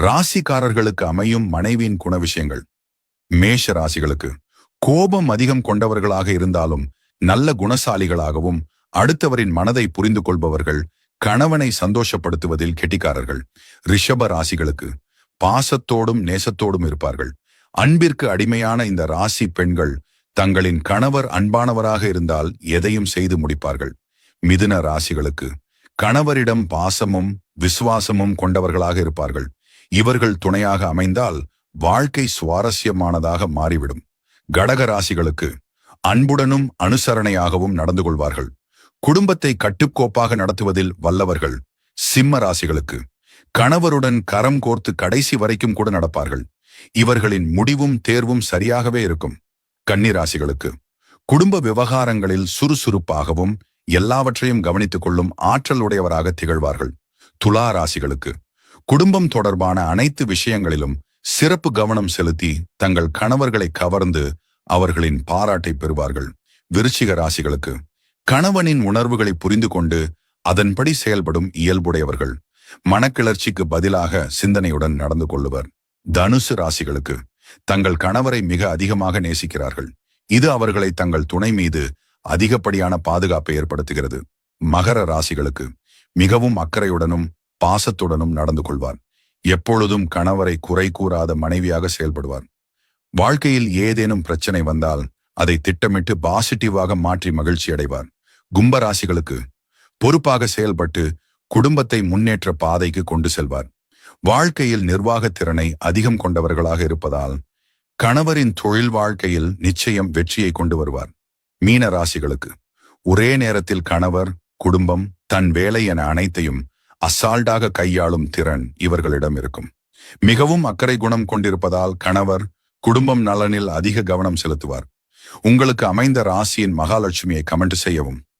ராசிக்காரர்களுக்கு அமையும் மனைவியின் குணவிஷயங்கள். மேஷ ராசிகளுக்கு கோபம் அதிகம் கொண்டவர்களாக இருந்தாலும் நல்ல குணசாலிகளாகவும் அடுத்தவரின் மனதை புரிந்து கொள்பவர்கள் கணவனை சந்தோஷப்படுத்துவதில் கெட்டிக்காரர்கள். ரிஷப ராசிகளுக்கு பாசத்தோடும் நேசத்தோடும் இருப்பார்கள். அன்பிற்கு அடிமையான இந்த ராசி பெண்கள் தங்களின் கணவர் அன்பானவராக இருந்தால் எதையும் செய்து முடிப்பார்கள். மிதுன ராசிகளுக்கு கணவரிடம் பாசமும் விசுவாசமும் கொண்டவர்களாக இருப்பார்கள். இவர்கள் துணையாக அமைந்தால் வாழ்க்கை சுவாரஸ்யமானதாக மாறிவிடும். கடக ராசிகளுக்கு அன்புடனும் அனுசரணையாகவும் நடந்து கொள்வார்கள். குடும்பத்தை கட்டுக்கோப்பாக நடத்துவதில் வல்லவர்கள் சிம்ம ராசிகளுக்கு. கணவருடன் கரம் கோர்த்து கடைசி வரைக்கும் கூட நடப்பார்கள். இவர்களின் முடிவும் தேர்வும் சரியாகவே இருக்கும். கன்னிராசிகளுக்கு குடும்ப விவகாரங்களில் சுறுசுறுப்பாகவும் எல்லாவற்றையும் கவனித்துக் கொள்ளும் ஆற்றல் உடையவராக திகழ்வார்கள். துலா ராசிகளுக்கு குடும்பம் தொடர்பான அனைத்து விஷயங்களிலும் சிறப்பு கவனம் செலுத்தி தங்கள் கணவர்களை கவர்ந்து அவர்களின் பாராட்டை பெறுவார்கள். விருச்சிக ராசிகளுக்கு கணவனின் உணர்வுகளை புரிந்து கொண்டு அதன்படி செயல்படும் இயல்புடையவர்கள் மனக்கிளர்ச்சிக்கு பதிலாக சிந்தனையுடன் நடந்து கொள்ளுவர். தனுசு ராசிகளுக்கு தங்கள் கணவரை மிக அதிகமாக நேசிக்கிறார்கள். இது அவர்களை தங்கள் துணை மீது அதிகப்படியான பாதுகாப்பை ஏற்படுத்துகிறது. மகர ராசிகளுக்கு மிகவும் அக்கறையுடனும் பாசத்துடனும் நடந்து கொள்வார் எப்பொழுதும் கணவரை குறை கூறாத மனைவியாக செயல்படுவார் வாழ்க்கையில் ஏதேனும் பிரச்சனை வந்தால் அதை திட்டமிட்டு பாசிட்டிவாக மாற்றி மகிழ்ச்சி அடைவார் கும்பராசிகளுக்கு பொறுப்பாக செயல்பட்டு குடும்பத்தை முன்னேற்ற பாதைக்கு கொண்டு செல்வார். வாழ்க்கையில் நிர்வாகத் திறனை அதிகம் கொண்டவர்களாக இருப்பதால் கணவரின் தொழில் வாழ்க்கையில் நிச்சயம் வெற்றியை கொண்டு வருவார். மீன ராசிகளுக்கு ஒரே நேரத்தில் கணவர் குடும்பம் தன் வேலை என அனைத்தையும் அசால்டாக கையாளும் திறன் இவர்களிடம் இருக்கும். மிகவும் அக்கறை குணம் கொண்டிருப்பதால் கணவர் குடும்பம் நலனில் அதிக கவனம் செலுத்துவார். உங்களுக்கு அமைந்த ராசியின் மகாலட்சுமியை கமெண்ட் செய்யவும்.